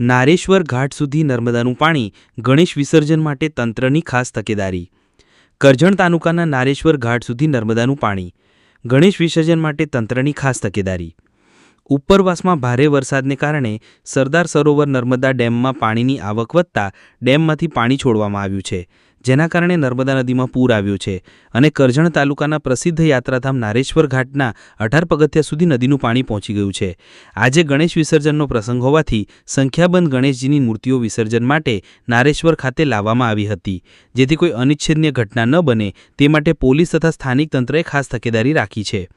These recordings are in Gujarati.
નારેશ્વર ઘાટ સુધી નર્મદાનું પાણી ગણેશ વિસર્જન માટે તંત્રની ખાસ તકેદારી. કરજણ તાલુકાના નારેશ્વર ઘાટ સુધી નર્મદાનું પાણી ગણેશ વિસર્જન માટે તંત્રની ખાસ તકેદારી. ઉપરવાસમાં ભારે વરસાદને કારણે સરદાર સરોવર નર્મદા ડેમમાં પાણીની આવક વધતા ડેમમાંથી પાણી છોડવામાં આવ્યું છે. જેના કારણે નર્મદા નદીમાં પૂર આવ્યું છે અને કરજણ તાલુકાના પ્રસિદ્ધ યાત્રાધામ નારેશ્વર ઘાટના અઢાર પગથિયા સુધી નદીનું પાણી પહોંચી ગયું છે. આજે ગણેશ વિસર્જનનો પ્રસંગ હોવાથી સંખ્યાબંધ ગણેશજીની મૂર્તિઓ વિસર્જન માટે નારેશ્વર ખાતે લાવવામાં આવી હતી. જેથી કોઈ અનિચ્છનીય ઘટના ન બને તે માટે પોલીસ તથા સ્થાનિક તંત્રએ ખાસ તકેદારી રાખી છે.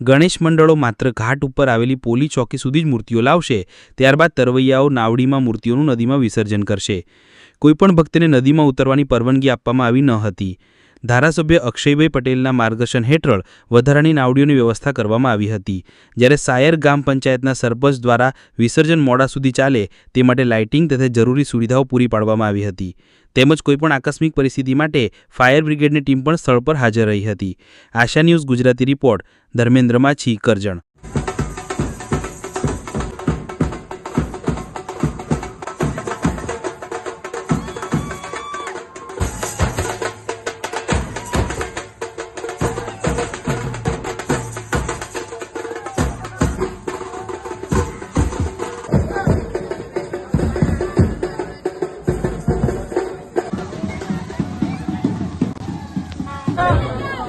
ગણેશ મંડળો માત્ર ઘાટ ઉપર આવેલી પોલી ચોકી સુધી જ મૂર્તિઓ લાવશે, ત્યારબાદ તરવૈયાઓ નાવડીમાં મૂર્તિઓનું નદીમાં વિસર્જન કરશે. કોઈપણ ભક્તને નદીમાં ઉતરવાની પરવાનગી આપવામાં આવી ન હતી. ધારાસભ્ય અક્ષયભાઈ પટેલના માર્ગદર્શન હેઠળ વધારાની નાવડીઓની વ્યવસ્થા કરવામાં આવી હતી. જ્યારે સાયર ગામ પંચાયતના સરપંચ દ્વારા વિસર્જન મોડા સુધી ચાલે, તે માટે લાઇટિંગ તથા જરૂરી સુવિધાઓ પૂરી પાડવામાં આવી હતી. તેમજ કોઈપણ આકસ્મિક પરિસ્થિતિ માટે ફાયર બ્રિગેડની ટીમ પણ સ્થળ પર હાજર રહી હતી. Asha news Gujarati report, Dharmendra Machhi, Karjan. Oh.